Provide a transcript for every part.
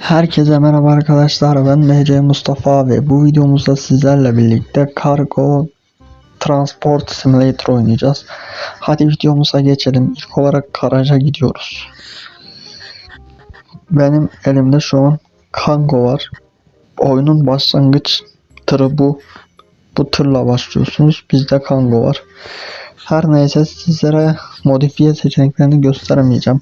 Herkese merhaba arkadaşlar ben MC Mustafa ve bu videomuzda sizlerle birlikte Cargo Transport Simulator oynayacağız. Hadi videomuza geçelim. İlk olarak garaja gidiyoruz. Benim elimde şu an Kango var. Oyunun başlangıç tırı bu. Bu tırla başlıyorsunuz. Bizde Kango var. Her neyse sizlere modifiye seçeneklerini göstermeyeceğim.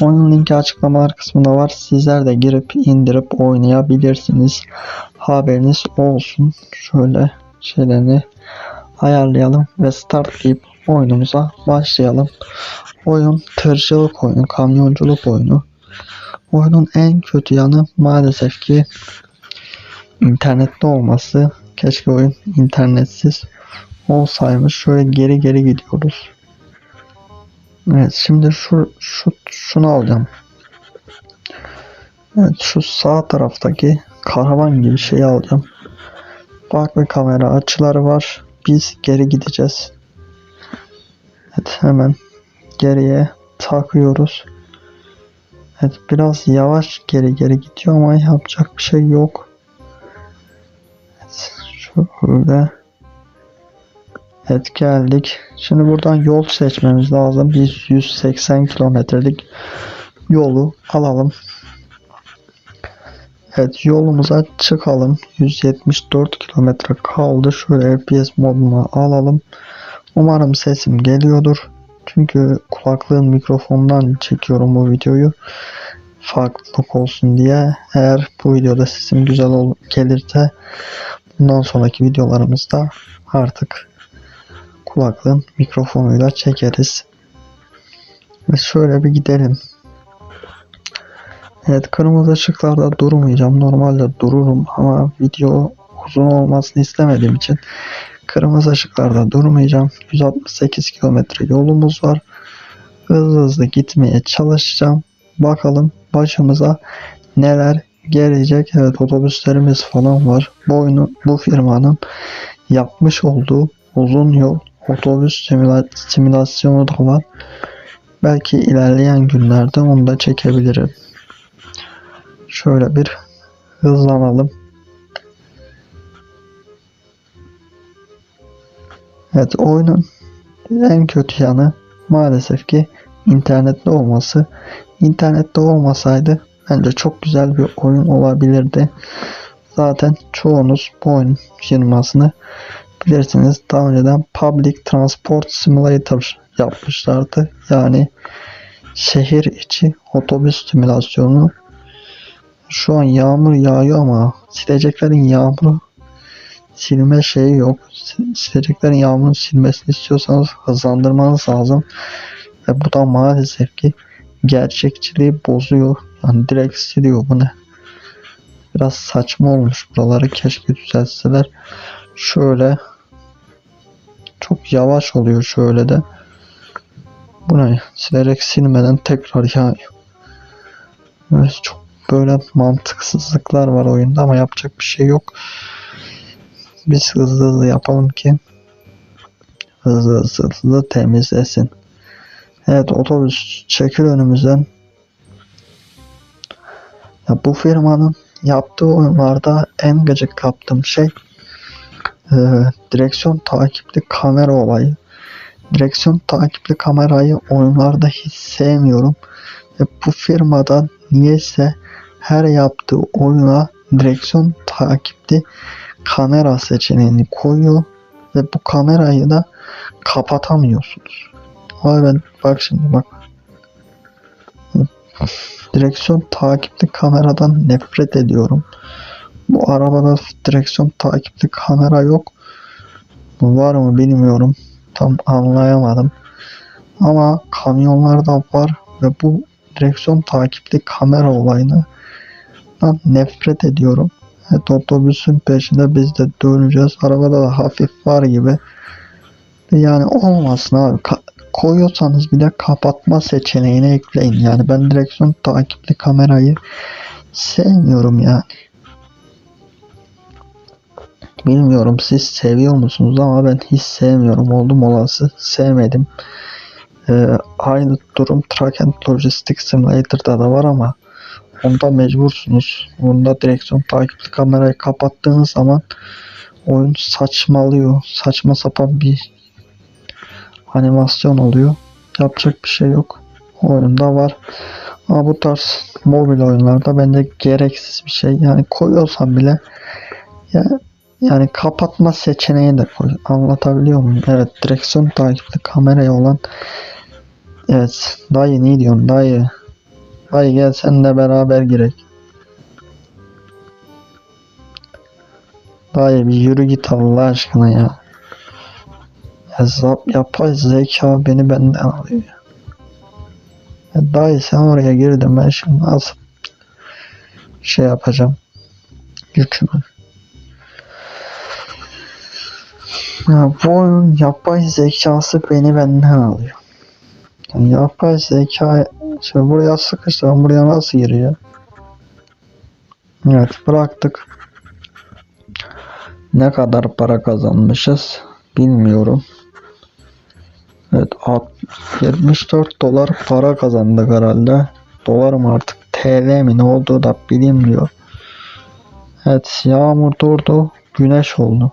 Oyunun linki açıklamalar kısmında var. Sizler de girip indirip oynayabilirsiniz. Haberiniz olsun. Şöyle şeylerini ayarlayalım ve start deyip oyunumuza başlayalım. Oyun tırcılık oyunu, kamyonculuk oyunu. Oyunun en kötü yanı maalesef ki internette olması. Keşke oyun internetsiz olsaymış. Şöyle geri geri gidiyoruz. Evet şimdi şu, şu şunu alacağım. Evet şu sağ taraftaki karavan gibi şeyi alacağım. Farklı kamera açıları var. Biz geri gideceğiz. Evet hemen geriye takıyoruz. Evet biraz yavaş geri geri gidiyor ama yapacak bir şey yok. Evet şöyle. Evet geldik. Şimdi buradan yol seçmemiz lazım. Biz 180 kilometrelik yolu alalım. Evet yolumuza çıkalım. 174 kilometre kaldı. Şöyle FPS moduna alalım. Umarım sesim geliyordur. Çünkü kulaklığın mikrofonundan çekiyorum bu videoyu. Farklılık olsun diye. Eğer bu videoda sesim güzel ol gelirse bundan sonraki videolarımızda artık kulaklığın mikrofonuyla çekeriz. Ve şöyle bir gidelim. Evet kırmızı ışıklarda durmayacağım. Normalde dururum ama video uzun olmasını istemediğim için kırmızı ışıklarda durmayacağım. 168 kilometre yolumuz var. Hızlı hızlı gitmeye çalışacağım. Bakalım başımıza neler gelecek. Evet otobüslerimiz falan var. Bu oyunu bu firmanın yapmış olduğu uzun yol otobüs simüla- simülasyonu da var. Belki ilerleyen günlerde onu da çekebilirim. Şöyle bir hızlanalım. Evet oyunun en kötü yanı maalesef ki internette olması. İnternette olmasaydı bence çok güzel bir oyun olabilirdi. Zaten çoğunuz bu oyun firmasını bilirsiniz daha önceden Public Transport Simulator yapmışlardı. Yani şehir içi otobüs simülasyonu. Şu an yağmur yağıyor ama sileceklerin yağmuru silme şeyi yok. Si- Sileceklerin yağmurun silmesini istiyorsanız hızlandırmanız lazım. Ve bu da maalesef ki gerçekçiliği bozuyor. Yani direkt siliyor bu ne? Biraz saçma olmuş buraları keşke düzeltseler. Şöyle yavaş oluyor şöyle de. Bu ne? Silerek silmeden tekrar yağıyor. Evet, çok böyle mantıksızlıklar var oyunda ama yapacak bir şey yok. Biz hızlı hızlı yapalım ki hızlı hızlı, hızlı temizlesin. Evet otobüs çekil önümüzden. Ya bu firmanın yaptığı oyunlarda en gıcık kaptığım şey e, direksiyon takipli kamera olayı. Direksiyon takipli kamerayı oyunlarda hiç sevmiyorum. Ve bu firmada niyeyse her yaptığı oyuna direksiyon takipli kamera seçeneğini koyuyor ve bu kamerayı da kapatamıyorsunuz. Ama ben bak şimdi bak. Direksiyon takipli kameradan nefret ediyorum. Bu arabada direksiyon takipli kamera yok. Var mı bilmiyorum. Tam anlayamadım. Ama kamyonlarda var ve bu direksiyon takipli kamera olayını ben nefret ediyorum. Evet otobüsün peşinde biz de döneceğiz. Arabada da hafif var gibi. Yani olmasın abi. Ka- koyuyorsanız bile kapatma seçeneğini ekleyin. Yani ben direksiyon takipli kamerayı sevmiyorum yani. Bilmiyorum siz seviyor musunuz ama ben hiç sevmiyorum. Oldum olası sevmedim. Ee, aynı durum Truck and Logistics Simulator'da da var ama onda mecbursunuz. Bunda direksiyon takipli kamerayı kapattığınız zaman oyun saçmalıyor. Saçma sapan bir animasyon oluyor. Yapacak bir şey yok. Oyunda var. Ama bu tarz mobil oyunlarda bence gereksiz bir şey. Yani koyuyorsan bile ya, yani kapatma seçeneği de koy. Anlatabiliyor muyum? Evet direksiyon takipli kameraya olan Evet dayı ne diyorsun dayı? Dayı gel seninle beraber girek. Dayı bir yürü git Allah aşkına ya. Ya zap, yapay zeka beni benden alıyor. Ya dayı sen oraya girdin ben şimdi nasıl şey yapacağım yükümü. Bu oyunun yapay zekası beni benden alıyor. Yani yapay zeka şimdi buraya sıkıştım buraya nasıl giriyor? Evet bıraktık. Ne kadar para kazanmışız bilmiyorum. Evet alt- 74 dolar para kazandık herhalde. Dolar mı artık TL mi ne olduğu da bilinmiyor. Evet yağmur durdu. Güneş oldu.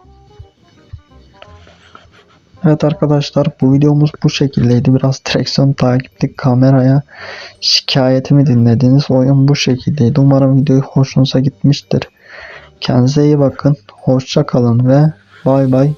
Evet arkadaşlar bu videomuz bu şekildeydi. Biraz direksiyon takipli kameraya şikayetimi dinlediniz. Oyun bu şekildeydi. Umarım video hoşunuza gitmiştir. Kendinize iyi bakın. Hoşça kalın ve bay bay.